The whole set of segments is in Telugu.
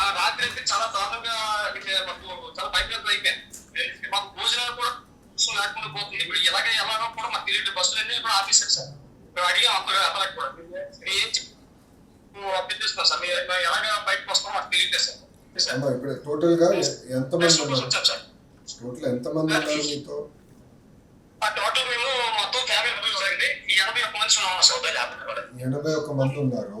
ఆ రాత్రి అయితే చాలా దారుణంగా చాలా భయపడత అయిపోయింది. మాకు భోజనాలు కూడా అసలు లేకుండా పోతుంది. ఇప్పుడు ఎలాగ ఎలాగో కూడా మాకు తెలియదు. బస్సులన్నీ కూడా ఆఫీసర్ సార్. మేము అడిగాం అంతగా అతనికి కూడా. మీరు ఏం అభ్యర్థిస్తున్నాం సార్? మీరు ఎలాగ బయటకు వస్తామో మాకు తెలియదు సార్. ఇప్పుడు టోటల్గా ఎంత మంది టోటల్ ఎంత మంది ఉన్నారు మీతో? ఆ టోటల్ మేము మొత్తం ఫ్యామిలీ మెంబర్స్ అండి. ఎనభై ఒక్క మంది ఉన్నాం సార్. ఎనభై ఒక్క మంది ఉన్నారు.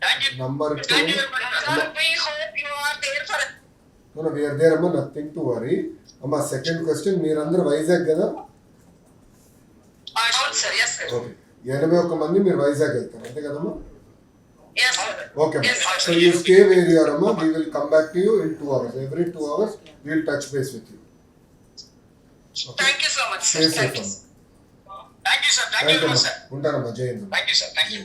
two thank you very much sir we hope you are there for we're there అమ్మా నథింగ్ టు వరీ అమ్మా సెకండ్ క్వశ్చన్ మీరందరూ వైజాగ్ కదా? అవును సార్ ఎస్ సార్ ఓకే ఎనభై ఒక్క మంది మీరు వైజాగ్ వెళ్తారు అంతే కదమ్మా yes okay Yes, sir. So you stay where you are అమ్మా we will come back to you in two hours every two hours we will touch base with you thank you so much sir thank you sir thank you sir ఉంటానమ్మా. Thank you sir thank you